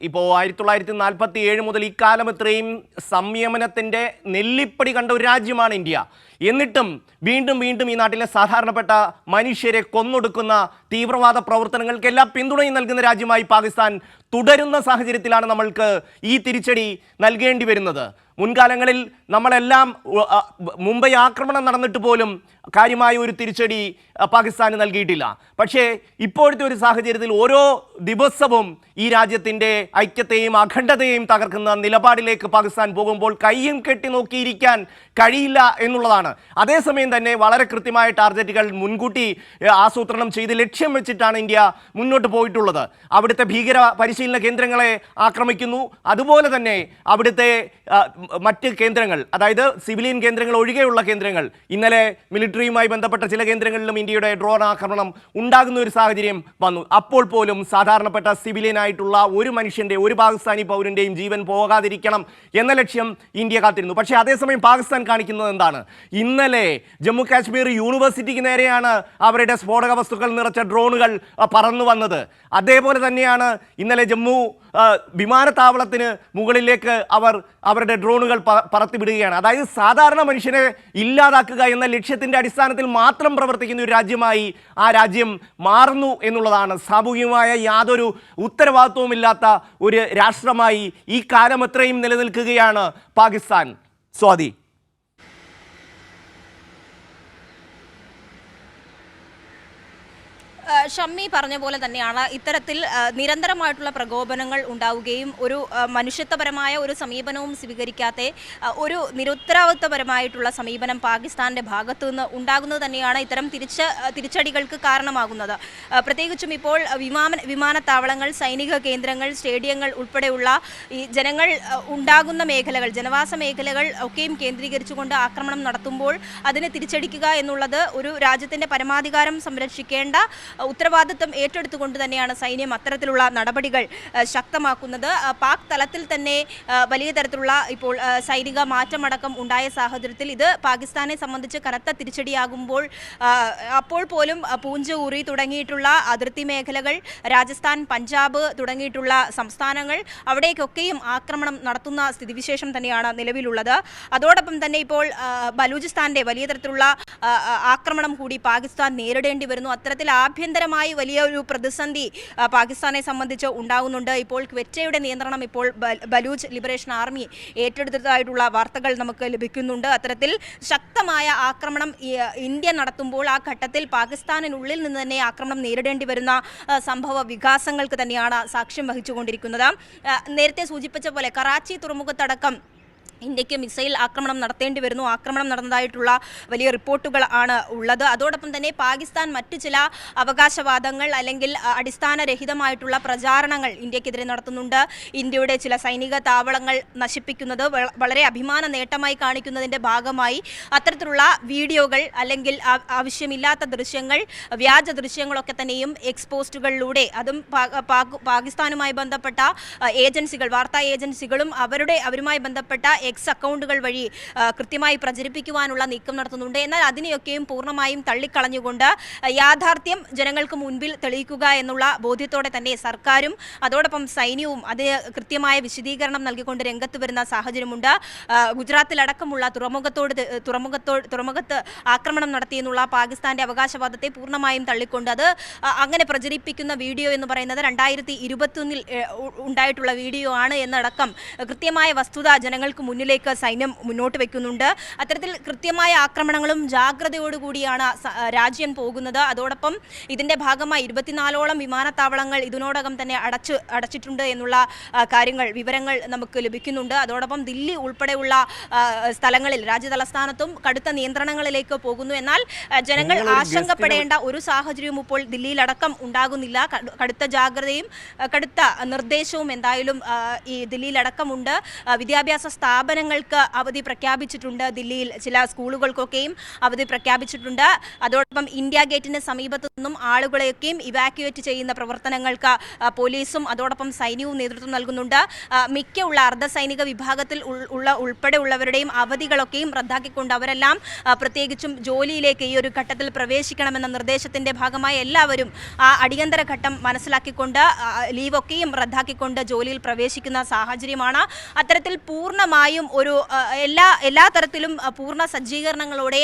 ഇപ്പോൾ ആയിരത്തി തൊള്ളായിരത്തി നാൽപ്പത്തി ഏഴ് മുതൽ ഇക്കാലം ഇത്രയും സംയമനത്തിന്റെ നെല്ലിപ്പടി കണ്ട ഒരു രാജ്യമാണ് ഇന്ത്യ. എന്നിട്ടും വീണ്ടും വീണ്ടും ഈ നാട്ടിലെ സാധാരണപ്പെട്ട മനുഷ്യരെ കൊന്നൊടുക്കുന്ന തീവ്രവാദ പ്രവർത്തനങ്ങൾക്കെല്ലാം പിന്തുണയും നൽകുന്ന രാജ്യമായി പാകിസ്ഥാൻ തുടരുന്ന സാഹചര്യത്തിലാണ് നമ്മൾക്ക് ഈ തിരിച്ചടി നൽകേണ്ടി വരുന്നത്. മുൻകാലങ്ങളിൽ നമ്മളെല്ലാം മുംബൈ ആക്രമണം നടന്നിട്ട് പോലും കാര്യമായ ഒരു തിരിച്ചടി പാകിസ്ഥാന് നൽകിയിട്ടില്ല. പക്ഷേ ഇപ്പോഴത്തെ ഒരു സാഹചര്യത്തിൽ ഓരോ ദിവസവും ഈ രാജ്യത്തിന്റെ ഐക്യത്തെയും അഖണ്ഡതയെയും തകർക്കുന്ന നിലപാടിലേക്ക് പാകിസ്ഥാൻ പോകുമ്പോൾ കയ്യും കെട്ടി നോക്കിയിരിക്കാൻ കഴിയില്ല എന്നുള്ളതാണ്. അതേസമയം തന്നെ വളരെ കൃത്യമായ ടാർഗറ്റുകൾ മുൻകൂട്ടി ആസൂത്രണം ചെയ്ത് ലക്ഷ്യം വെച്ചിട്ടാണ് ഇന്ത്യ മുന്നോട്ട് പോയിട്ടുള്ളത്. അവിടുത്തെ ഭീകര പരിശീലന കേന്ദ്രങ്ങളെ ആക്രമിക്കുന്നു. അതുപോലെ തന്നെ അവിടുത്തെ മറ്റ് കേന്ദ്രങ്ങൾ അതായത് സിവിലിയൻ കേന്ദ്രങ്ങൾ ഒഴികെയുള്ള കേന്ദ്രങ്ങൾ ഇന്നലെ മിലിറ്ററിയുമായി ബന്ധപ്പെട്ട ചില കേന്ദ്രങ്ങളിലും ഇന്ത്യയുടെ ഡ്രോൺ ആക്രമണം ഉണ്ടാകുന്ന ഒരു സാഹചര്യം വന്നു. അപ്പോൾ പോലും സാധാരണപ്പെട്ട സിവിലിയനായിട്ടുള്ള ഒരു മനുഷ്യന്റെ ഒരു പാകിസ്ഥാനി പൗരന്റെയും ജീവൻ പോകാതിരിക്കണം എന്ന ലക്ഷ്യം ഇന്ത്യ കാത്തിരുന്നു. പക്ഷേ അതേസമയം പാകിസ്ഥാൻ കാണിക്കുന്നത് എന്താണ്? ഇന്നലെ ജമ്മു കാശ്മീർ യൂണിവേഴ്സിറ്റിക്ക് നേരെയാണ് അവരുടെ സ്ഫോടക വസ്തുക്കൾ നിറച്ച ഡ്രോണുകൾ പറന്നു വന്നത്. അതേപോലെ തന്നെയാണ് ഇന്നലെ ജമ്മു വിമാനത്താവളത്തിന് മുകളിലേക്ക് അവർ അവരുടെ ഡ്രോണുകൾ പറത്തിവിടുകയാണ്. അതായത് സാധാരണ മനുഷ്യനെ ഇല്ലാതാക്കുക എന്ന ലക്ഷ്യത്തിന്റെ അടിസ്ഥാനത്തിൽ മാത്രം പ്രവർത്തിക്കുന്ന ഒരു രാജ്യമായി ആ രാജ്യം മാറുന്നു എന്നുള്ളതാണ്. സാമൂഹികമായ യാതൊരു ഉത്തരവാദിത്വവുമില്ലാത്ത ഒരു രാഷ്ട്രമായി ഈ കാലം നിലനിൽക്കുകയാണ് പാകിസ്ഥാൻ. സ്വാതി ആ, ഷമ്മി പറഞ്ഞ പോലെ തന്നെയാണ് ഇത്തരത്തിൽ നിരന്തരമായിട്ടുള്ള പ്രകോപനങ്ങൾ ഉണ്ടാവുകയും ഒരു മനുഷ്യത്വപരമായ ഒരു സമീപനവും സ്വീകരിക്കാത്ത ഒരു നിരുത്തരവാദിത്വപരമായിട്ടുള്ള സമീപനം പാകിസ്ഥാന്റെ ഭാഗത്തു നിന്ന് ഉണ്ടാകുന്നത് തന്നെയാണ് ഇത്തരം തിരിച്ച് തിരിച്ചടികൾക്ക് കാരണമാകുന്നത്. പ്രത്യേകിച്ചും ഇപ്പോൾ വിമാന വിമാനത്താവളങ്ങൾ സൈനിക കേന്ദ്രങ്ങൾ സ്റ്റേഡിയങ്ങൾ ഉൾപ്പെടെയുള്ള ഈ ജനങ്ങൾ ഉണ്ടാകുന്ന മേഖലകൾ ജനവാസ മേഖലകൾ ഒക്കെയും കേന്ദ്രീകരിച്ചുകൊണ്ട് ആക്രമണം നടത്തുമ്പോൾ അതിനെ തിരിച്ചടിക്കുക എന്നുള്ളത് ഒരു രാജ്യത്തിന്റെ പരമാധികാരം സംരക്ഷിക്കേണ്ട ഉത്തരവാദിത്വം ഏറ്റെടുത്തുകൊണ്ട് തന്നെയാണ് സൈന്യം അത്തരത്തിലുള്ള നടപടികൾ ശക്തമാക്കുന്നത്. പാക് തലത്തിൽ തന്നെ വലിയ തരത്തിലുള്ള ഇപ്പോൾ സൈനിക മാറ്റമടക്കം ഉണ്ടായ സാഹചര്യത്തിൽ ഇത് പാകിസ്ഥാനെ സംബന്ധിച്ച് കനത്ത തിരിച്ചടിയാകുമ്പോൾ അപ്പോൾ പോലും പൂഞ്ച് ഉറി തുടങ്ങിയിട്ടുള്ള അതിർത്തി മേഖലകൾ രാജസ്ഥാൻ പഞ്ചാബ് തുടങ്ങിയിട്ടുള്ള സംസ്ഥാനങ്ങൾ അവിടേക്കൊക്കെയും ആക്രമണം നടത്തുന്ന സ്ഥിതിവിശേഷം തന്നെയാണ് നിലവിലുള്ളത്. അതോടൊപ്പം തന്നെ ഇപ്പോൾ ബലൂചിസ്ഥാന്റെ വലിയ തരത്തിലുള്ള ആക്രമണം കൂടി പാകിസ്ഥാൻ നേരിടേണ്ടി വരുന്നു. അത്തരത്തിൽ ആഭ്യന്തരമായി വലിയ ഒരു പ്രതിസന്ധി പാകിസ്ഥാനെ സംബന്ധിച്ച് ഉണ്ടാകുന്നുണ്ട് ഇപ്പോൾ ക്വെറ്റയുടെ നിയന്ത്രണം ഇപ്പോൾ ബലൂച്ച് ലിബറേഷൻ ആർമി ഏറ്റെടുത്തതായിട്ടുള്ള വാർത്തകൾ നമുക്ക് ലഭിക്കുന്നുണ്ട്. അത്തരത്തിൽ ശക്തമായ ആക്രമണം ഇന്ത്യ നടത്തുമ്പോൾ ആ ഘട്ടത്തിൽ പാകിസ്ഥാനിനുള്ളിൽ നിന്ന് തന്നെ ആക്രമണം നേരിടേണ്ടി വരുന്ന സംഭവ വികാസങ്ങൾക്ക് തന്നെയാണ് സാക്ഷ്യം വഹിച്ചുകൊണ്ടിരിക്കുന്നത്. നേരത്തെ സൂചിപ്പിച്ച പോലെ കറാച്ചി തുറമുഖത്തടക്കം ഇന്ത്യയ്ക്ക് മിസൈൽ ആക്രമണം നടത്തേണ്ടി വരുന്നു. ആക്രമണം നടന്നതായിട്ടുള്ള വലിയ റിപ്പോർട്ടുകൾ ആണ് ഉള്ളത്. അതോടൊപ്പം തന്നെ പാകിസ്ഥാൻ മറ്റു ചില അവകാശവാദങ്ങൾ അല്ലെങ്കിൽ അടിസ്ഥാനരഹിതമായിട്ടുള്ള പ്രചാരണങ്ങൾ ഇന്ത്യക്കെതിരെ നടത്തുന്നുണ്ട്. ഇന്ത്യയുടെ ചില സൈനിക താവളങ്ങൾ നശിപ്പിക്കുന്നത് വളരെ അഭിമാന നേട്ടമായി കാണിക്കുന്നതിന്റെ ഭാഗമായി അത്തരത്തിലുള്ള വീഡിയോകൾ അല്ലെങ്കിൽ ആവശ്യമില്ലാത്ത ദൃശ്യങ്ങൾ വ്യാജ ദൃശ്യങ്ങളൊക്കെ തന്നെയും എക്സ്പോസ്റ്റുകളിലൂടെ അതും പാകിസ്ഥാനുമായി ബന്ധപ്പെട്ട ഏജൻസികൾ വാർത്താ ഏജൻസികളും അവരുടെ അവരുമായി ബന്ധപ്പെട്ട എക്സ് അക്കൗണ്ടുകൾ വഴി കൃത്യമായി പ്രചരിപ്പിക്കുവാനുള്ള നീക്കം നടത്തുന്നുണ്ട്. എന്നാൽ അതിനെയൊക്കെയും പൂർണമായും തള്ളിക്കളഞ്ഞുകൊണ്ട് യാഥാർത്ഥ്യം ജനങ്ങൾക്ക് മുൻപിൽ തെളിയിക്കുക എന്നുള്ള ബോധ്യത്തോടെ തന്നെ സർക്കാരും അതോടൊപ്പം സൈന്യവും അതിന് കൃത്യമായ വിശദീകരണം നൽകിക്കൊണ്ട് രംഗത്ത് വരുന്ന സാഹചര്യമുണ്ട്. ഗുജറാത്തിലടക്കമുള്ള തുറമുഖത്തോട് തുറമുഖത്തോട് തുറമുഖത്ത് ആക്രമണം നടത്തിയെന്നുള്ള പാകിസ്ഥാന്റെ അവകാശവാദത്തെ പൂർണമായും തള്ളിക്കൊണ്ട് അത് അങ്ങനെ പ്രചരിപ്പിക്കുന്ന വീഡിയോ എന്ന് പറയുന്നത് രണ്ടായിരത്തി ഇരുപത്തൊന്നിൽ ഉണ്ടായിട്ടുള്ള വീഡിയോ ആണ് എന്നടക്കം കൃത്യമായ വസ്തുത ജനങ്ങൾക്ക് മുന്നിലേക്ക് സൈന്യം മുന്നോട്ട് വെക്കുന്നുണ്ട്. അത്തരത്തിൽ കൃത്യമായ ആക്രമണങ്ങളും ജാഗ്രതയോടുകൂടിയാണ് രാജ്യം പോകുന്നത്. അതോടൊപ്പം ഇതിന്റെ ഭാഗമായി ഇരുപത്തിനാലോളം വിമാനത്താവളങ്ങൾ ഇതിനോടകം തന്നെ അടച്ചു അടച്ചിട്ടുണ്ട് എന്നുള്ള കാര്യങ്ങൾ വിവരങ്ങൾ നമുക്ക് ലഭിക്കുന്നുണ്ട്. അതോടൊപ്പം ദില്ലി ഉൾപ്പെടെയുള്ള സ്ഥലങ്ങളിൽ രാജ്യതലസ്ഥാനത്തും കടുത്ത നിയന്ത്രണങ്ങളിലേക്ക് പോകുന്നു. എന്നാൽ ജനങ്ങൾ ആശങ്കപ്പെടേണ്ട ഒരു സാഹചര്യവും ഇപ്പോൾ ദില്ലിയിലടക്കം ഉണ്ടാകുന്നില്ല. കടുത്ത ജാഗ്രതയും കടുത്ത നിർദ്ദേശവും എന്തായാലും ഈ ദില്ലിയിലടക്കമുണ്ട്. വിദ്യാഭ്യാസ സ്ഥാപന സ്ഥാപനങ്ങൾക്ക് അവധി പ്രഖ്യാപിച്ചിട്ടുണ്ട്. ദില്ലിയിൽ ചില സ്കൂളുകൾക്കൊക്കെയും അവധി പ്രഖ്യാപിച്ചിട്ടുണ്ട്. അതോടൊപ്പം ഇന്ത്യ ഗേറ്റിന് സമീപത്തു നിന്നും ആളുകളെയൊക്കെയും ഇവാക്യുവേറ്റ് ചെയ്യുന്ന പ്രവർത്തനങ്ങൾക്ക് പോലീസും അതോടൊപ്പം സൈന്യവും നേതൃത്വം നൽകുന്നുണ്ട്. മിക്ക ഉള്ള അർദ്ധ സൈനിക വിഭാഗത്തിൽ ഉള്ള ഉൾപ്പെടെയുള്ളവരുടെയും അവധികളൊക്കെയും റദ്ദാക്കിക്കൊണ്ട് അവരെല്ലാം പ്രത്യേകിച്ചും ജോലിയിലേക്ക് ഈ ഒരു ഘട്ടത്തിൽ പ്രവേശിക്കണമെന്ന നിർദ്ദേശത്തിന്റെ ഭാഗമായി എല്ലാവരും ആ അടിയന്തര ഘട്ടം മനസ്സിലാക്കിക്കൊണ്ട് ലീവൊക്കെയും റദ്ദാക്കിക്കൊണ്ട് ജോലിയിൽ പ്രവേശിക്കുന്ന സാഹചര്യമാണ്. അത്തരത്തിൽ പൂർണമായും ഒരു എല്ലാ എല്ലാ തരത്തിലും പൂർണ സജ്ജീകരണങ്ങളോടെ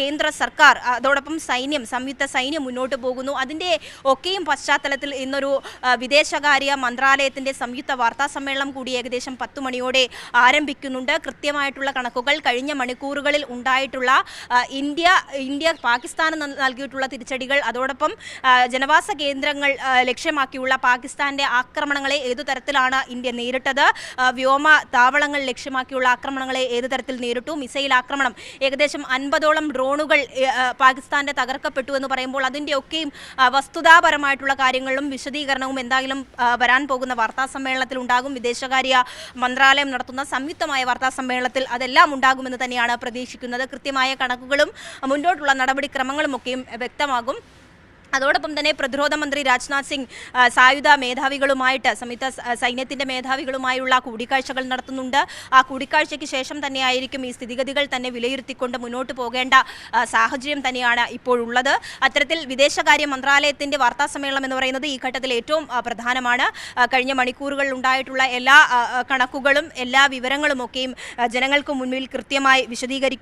കേന്ദ്ര സർക്കാർ അതോടൊപ്പം സൈന്യം സംയുക്ത സൈന്യം മുന്നോട്ട് പോകുന്നു. അതിന്റെ ഒക്കെയും പശ്ചാത്തലത്തിൽ ഇന്നൊരു വിദേശകാര്യ മന്ത്രാലയത്തിന്റെ സംയുക്ത വാർത്താ സമ്മേളനം കൂടി ഏകദേശം പത്ത് മണിയോടെ ആരംഭിക്കുന്നുണ്ട്. കൃത്യമായിട്ടുള്ള കണക്കുകൾ കഴിഞ്ഞ മണിക്കൂറുകളിൽ ഉണ്ടായിട്ടുള്ള ഇന്ത്യ ഇന്ത്യ പാകിസ്ഥാന് നൽ- നൽകിയിട്ടുള്ള തിരിച്ചടികൾ അതോടൊപ്പം ജനവാസ കേന്ദ്രങ്ങൾ ലക്ഷ്യമാക്കിയുള്ള പാകിസ്ഥാന്റെ ആക്രമണങ്ങളെ ഏതു തരത്തിലാണ് ഇന്ത്യ നേരിട്ടത്? വ്യോമ താവളങ്ങൾ ലക്ഷ്യമാക്കിയുള്ള ആക്രമണങ്ങളെ ഏത് തരത്തിൽ നേരിട്ടു? മിസൈൽ ആക്രമണം ഏകദേശം അൻപതോളം ഡ്രോണുകൾ പാകിസ്ഥാന്റെ തകർക്കപ്പെട്ടു എന്ന് പറയുമ്പോൾ അതിന്റെ ഒക്കെയും ആ, വസ്തുതാപരമായിട്ടുള്ള കാര്യങ്ങളും വിശദീകരണവും എന്തായാലും വരാൻ പോകുന്ന വാർത്താ സമ്മേളനത്തിൽ ഉണ്ടാകും. വിദേശകാര്യ മന്ത്രാലയം നടത്തുന്ന സംയുക്തമായ വാർത്താ സമ്മേളനത്തിൽ അതെല്ലാം ഉണ്ടാകുമെന്ന് തന്നെയാണ് പ്രതീക്ഷിക്കുന്നത്. കൃത്യമായ കണക്കുകളും മുന്നോട്ടുള്ള നടപടിക്രമങ്ങളും ഒക്കെയും വ്യക്തമാകും. അതോടൊപ്പം തന്നെ പ്രതിരോധ മന്ത്രി രാജ്നാഥ് സിംഗ് സായുധ മേധാവികളുമായിട്ട് സംയുക്ത സൈന്യത്തിന്റെ മേധാവികളുമായുള്ള കൂടിക്കാഴ്ചകൾ നടത്തുന്നുണ്ട്. ആ കൂടിക്കാഴ്ചയ്ക്ക് ശേഷം തന്നെയായിരിക്കും ഈ സ്ഥിതിഗതികൾ തന്നെ വിലയിരുത്തിക്കൊണ്ട് മുന്നോട്ട് പോകേണ്ട സാഹചര്യം തന്നെയാണ് ഇപ്പോഴുള്ളത്. അത്തരത്തിൽ വിദേശകാര്യ മന്ത്രാലയത്തിന്റെ വാർത്താ സമ്മേളനം എന്ന് പറയുന്നത് ഈ ഘട്ടത്തിൽ ഏറ്റവും പ്രധാനമാണ്. കഴിഞ്ഞ മണിക്കൂറുകളിൽ ഉണ്ടായിട്ടുള്ള എല്ലാ കണക്കുകളും എല്ലാ വിവരങ്ങളും ഒക്കെയും ജനങ്ങൾക്ക് മുന്നിൽ കൃത്യമായി വിശദീകരിക്കും.